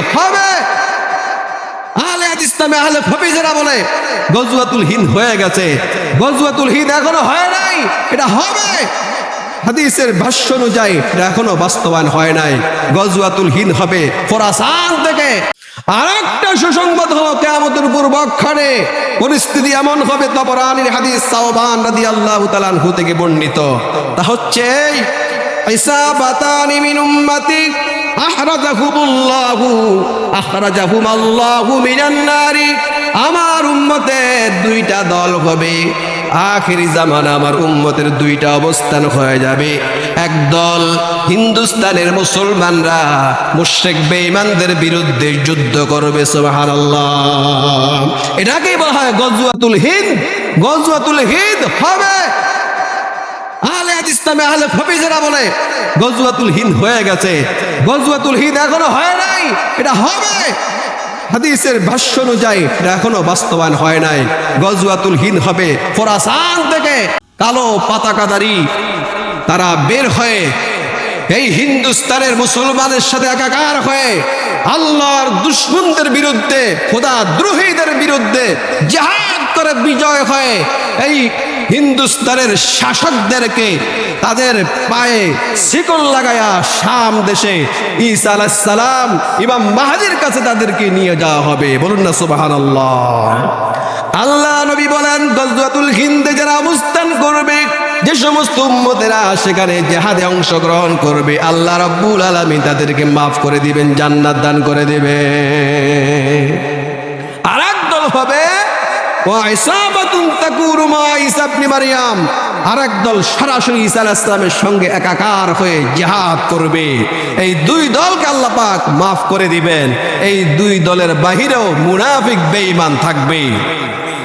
হবে। হাদিসের ভাষ্য অনুযায়ী এখনও বাস্তবায়ন হয় নাই। হিন্দ হবে থেকে। আর একটা সুসংবাদ পরিস্থিতি এমন হবে, তবরানির হাদিস সাওবান থেকে বর্ণিত। তা হচ্ছে এই ইসাবাতানি মিন উম্মতি আহরাজাহুমুল্লাহু আখরাজাহুমাল্লাহু মিনান নারি। আমার উম্মতের দুইটা দল হবে। আখিরি জামানা আমার উম্মতের দুইটা অবস্থান হয়ে যাবে। একদল হিন্দুস্তানের মুসলমানরা মুশরিক বেঈমানদের বিরুদ্ধে যুদ্ধ করবে, সুবহানাল্লাহ। এটাকেই বলা হয় গজওয়াতুল হিন্দ। গজওয়াতুল হিন্দ হবে হাদিস নামে আহলে হাফিজেরা বলে, গজওয়াতুল হিন্দ হয়ে গেছে। গজওয়াতুল হিন্দ এখনও হয় নাই, এটা হবে। হাদিসের ভাষ্য অনুযায়ী, এটা এখনও বাস্তবায়ন হয় নাই। গজওয়াতুল হিন্দ হবে খোরাসান থেকে কালো পতাকাদারি, তারা বের হয়ে এই হিন্দুস্তানের মুসলমানের সাথে একাকার হয়ে আল্লাহর দুশ্মনদের বিরুদ্ধে, খোদা দ্রোহীদের বিরুদ্ধে জাহাদ করে বিজয় হয়ে এই হিন্দুস্তানের শাসকদেরকে তাদের পায়ে শিকল লাগায়া শাম দেশে ঈসা আলাইহিস সালাম, ইমাম মাহাদির কাছে তাদেরকে নিয়ে যাওয়া হবে। বলুন না, সুবহানাল্লাহ। আল্লাহ নবী বলেন, গজওয়াতুল হিন্দে যারা অবস্থান করবে, যে সমস্ত উম্মতেরা সেখানে জেহাদে অংশগ্রহণ করবে, আল্লাহ রাব্বুল আলামিন তাদেরকে মাফ করে দিবেন, জান্নাত দান করে দিবে আর দল হবে ইবনে মারইয়াম সরাসরি সঙ্গে একাকার হয়ে করবে। এই দুই মাফ করে দিবেন। এই দুই দলের মুনাফিক, বেঈমান থাকবে।